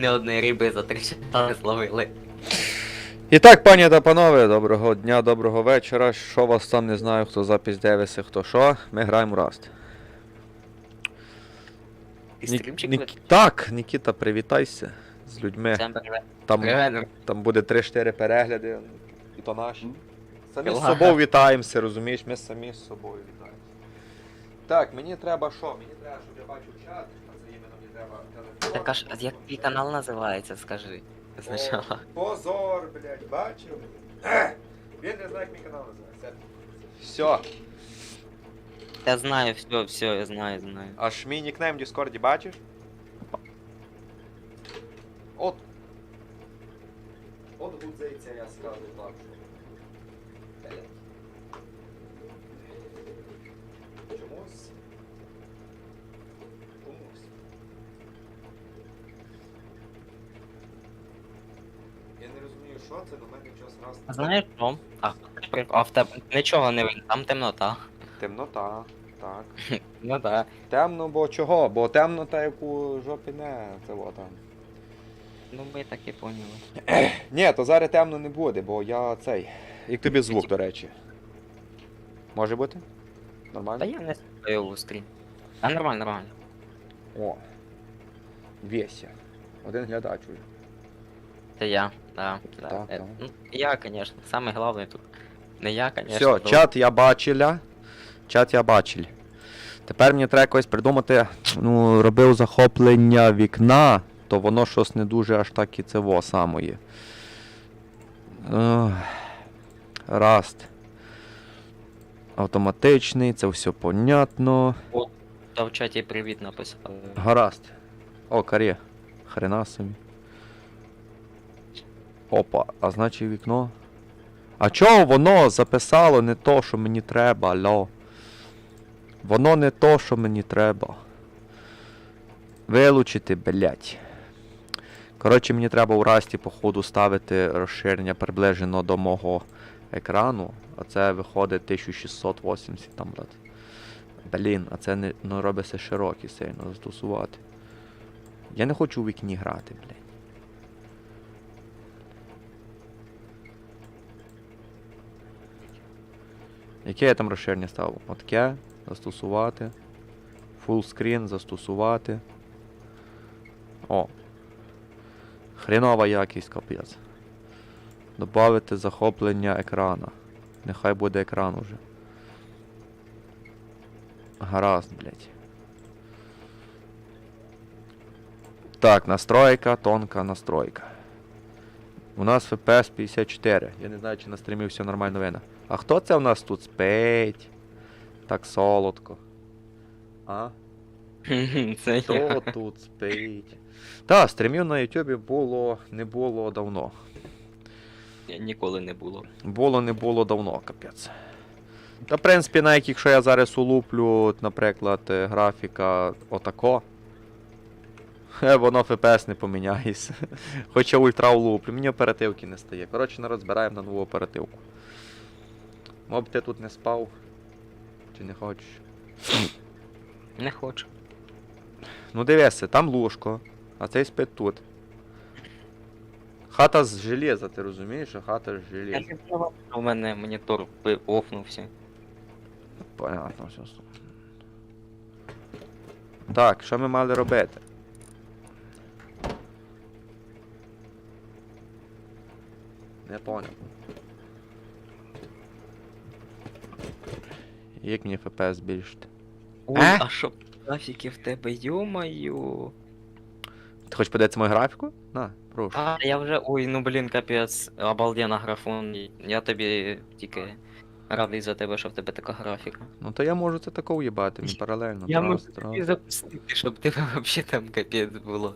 Не одної риби за три часа не зловили. І так, пані та панове, доброго дня, доброго вечора. Що вас там не знаю, хто запись дивиться, хто що. Ми граємо Rust. І Ні- стрімчик ведеш? Так, Нікіта, привітайся з людьми. Всем привет. Там, Привет. там буде 3-4 перегляди, і то наші. Самі з собою вітаємося, розумієш? Ми самі з собою вітаємося. Так, мені треба що? Мені треба, щоб я бачив чат, Так аж як твій канал називається, скажи. Спочатку. О, Позор, блядь, бачив? Ех, Він не знає, як мій канал називається. Все. Я знаю, все, все, я знаю, знаю. Аж мій нікнейм в Діскорді бачиш? От. От гудзиться я скажу так, Що це, до мене час раз. А Знаєш що? А, а в тебе нічого не видно, там темнота. Темнота. Так. Ну да. Темно, бо чого? Бо темнота, яку жопі не. Це во там. Ну ми так і поняли. Ні, то зараз темно не буде, бо я цей. Як тобі звук, до речі. Може бути? Та Нормально? я не стою в стрім. А нормально, нормально. О. Веся. Один глядач уже. Це я, да. да. Так, Е, так. Ну, я, конечно. Самый главный тут. Не я, конечно. Все, то- чат я бачила. Чат я бачив. Тепер мені треба якось придумати. Ну, робив захоплення вікна, то воно щось не дуже аж так і це во самої. Раст. Автоматичний, це все понятно. Та в чаті привіт написали. Гаразд. О, карє. Хрена собі. Опа, а значить вікно. А чого воно записало не то, що мені треба, алло? Воно не то, що мені треба. Вилучити, блять. Коротше, мені треба у расті, походу, ставити розширення приближено до мого екрану. А це виходить 1680 там, брат. Блін, а це не ну, робиться широкий сильно застосувати. Я не хочу у вікні грати, блядь. Яке я там розширення ставив? Отке, застосувати. Full screen, застосувати. О. Хренова якість капець. Добавити захоплення екрана. Нехай буде екран уже. Гаразд, блядь. Так, настройка, тонка настройка. У нас FPS 54. Я не знаю, чи на стрімі все нормально видно. А хто це у нас тут спить? Так солодко. А? Це Хто я. тут спить? Та, стрімів на Ютубі було, не було давно. Ніколи не було. Було не було давно, капець. Та, в принципі, навіть якщо я зараз улуплю, от, наприклад, е, графіка отако. Е, Воно FPS не поміняється. Хоча ультра улуплю, мені оперативки не стає. Коротше, народ збираємо на нову оперативку. Моб ти тут не спав. Чи не хочеш? Не хочу. Ну дивися, там лужко, а цей спить тут. Хата з железа, ти розумієш? А хата з Я железа. не знав, У мене монітор ви- офнувся. Понятно, все. Так, що ми мали робити? Не понял. Як мені FPS збільшити? Ой, Е? а що графіки в тебе, йо-моє. Ти хочеш подивитися мою графіку? На, прошу. А, я вже. Ой, ну блін, капець, обалденна графон. Я тобі тільки радий за тебе, що в тебе така графіка. Ну то я можу це тако уїбати, мені паралельно. Я можу тобі запустити, щоб тебе вообще там капець було.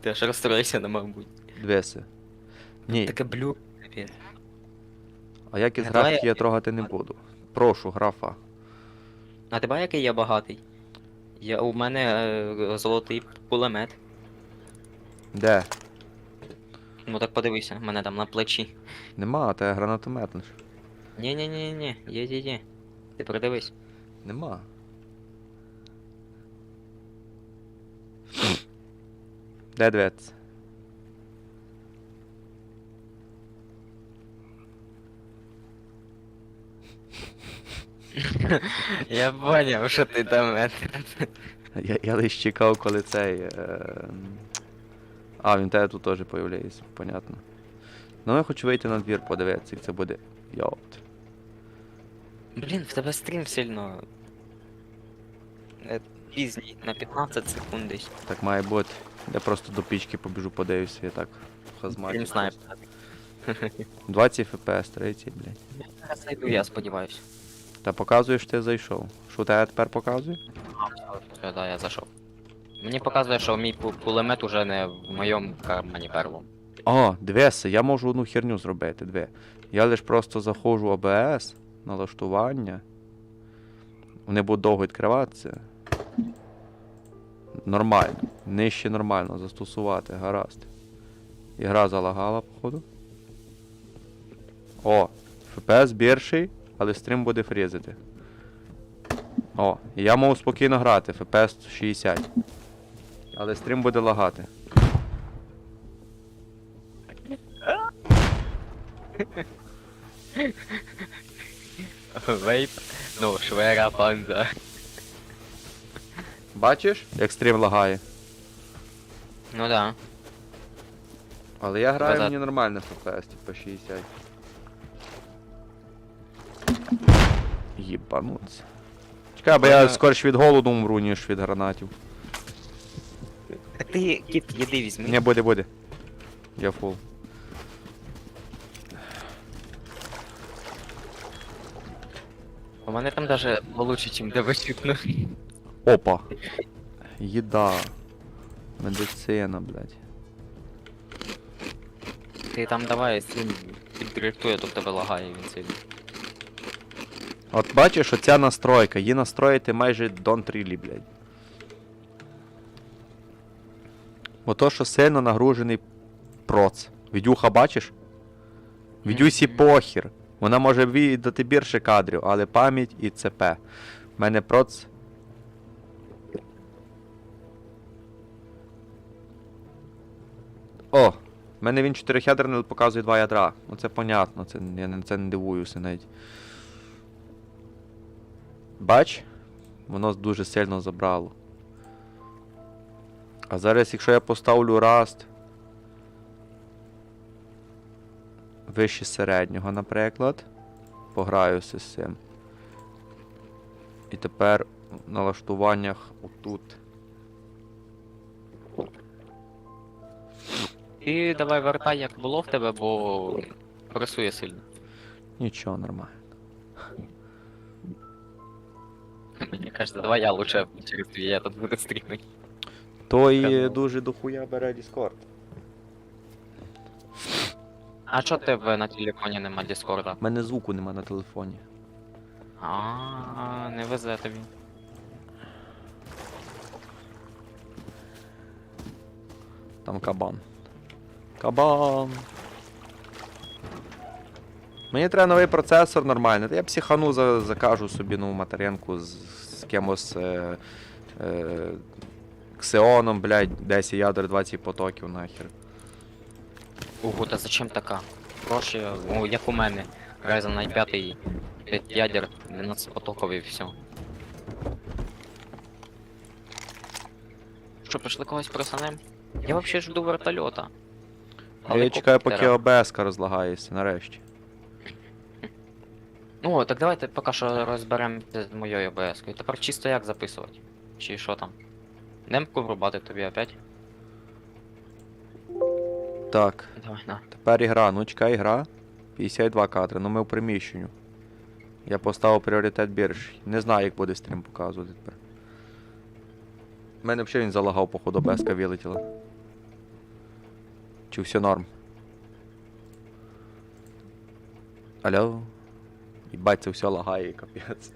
Ти аж розстроївся, на мабуть. Дивися. Ні, Таке блю, капець. а як із Не, давай графіки я- я трогати не буду. Прошу, графа. А тебе який я багатий? Я, у мене е, золотий кулемет. Де? Ну так подивися, в мене там на плечі. Нема, а те гранатомет лиш. Ні-ні-ні-ні, є, є, є. Ти придивись. Нема. Де дивитися? Я поняв, що ти до мене. Я, я лише чекав, коли цей. Е... А, він тебе тут теж появляється, понятно. Ну я хочу вийти на двір, подивитися, як це буде. Йопт. Блін, в тебе стрім сильно. е, Пізній, на 15 секунд десь. Так має бути. Я просто до пічки побіжу, подивлюся, я так в Стрім снайпер. 20 FPS, 30, блядь. Зараз зайду, я сподіваюсь. Та показуєш, ти зайшов. Що тебе тепер показує? Все, да, я зайшов. Мені показує, що мій пу- кулемет уже не в моєму кармані первому. О, дивися, я можу одну херню зробити, диви. Я лиш просто заходжу в ABS, налаштування. Вони будуть довго відкриватися. Нормально. Нижче нормально застосувати, гаразд. Ігра залагала, походу. О, FPS більший, але стрім буде фрізити. О, я можу спокійно грати, FPS 60. Але стрім буде лагати. Вейп, ну, швера панза. Бачиш, як стрім лагає? Ну да. Але я граю Да-да. мені нормально FPS, типа 60. Єбануться. Чекай, бо я скоріше від голоду умру, ніж від гранатів. Ти кіт їди візьми. Не, буде, буде. Я фул. У мене там даже получше, чим тебе чутно. Опа. Їда. Медицина, блядь. Ти там давай стрім піддиректує, то в тебе лагає він сильно. От бачиш, оця настройка, її настроїти майже don't really, блядь. Ото, що сильно нагружений проц. Відюха бачиш? Відюсі похір. Вона може віддати більше кадрів, але пам'ять і ЦП. У мене проц. О! В мене він чотирьохядерний але показує два ядра. Ну це понятно, це, я це не дивуюся навіть. Бач? Воно дуже сильно забрало. А зараз, якщо я поставлю Rust вище середнього, наприклад, пограюся з цим. І тепер в налаштуваннях отут. І давай вертай, як було в тебе, бо пресує сильно. Нічого нормально. Мені кажеться, давай я лучше через твій, я тут буду стрімити. Той Канал. дуже дохуя бере Discord. А чо тебе на телефоні нема Діскорда? У мене звуку нема на телефоні. А, не везе тобі. Там кабан. Кабан. Мені треба новий процесор нормальний. Та я психану закажу собі нову материнку з, з кимось е, е, Ксеоном, блядь, 10 ядер, 20 потоків нахер. Ого, та зачем така? Гроші, о, як у мене. Ryzen 5 5 ядер, 12 потоков і все. Що, пішли когось просанем? Я вообще жду вертольота. А я чекаю, поки. ОБС розлагається, нарешті. Ну, так давайте поки що розберемо з моєю ОБС. -кою. Тепер чисто як записувати. Чи що там? Демку врубати тобі опять? Так, Давай, на. тепер ігра. Ну чекай, ігра. 52 кадри, ну ми в приміщенню. Я поставив пріоритет більший. Не знаю, як буде стрім показувати тепер. У мене взагалі він залагав, походу, ОБС-ка вилетіла. Чи все норм? Алло? Їбать, це все лагає, капець.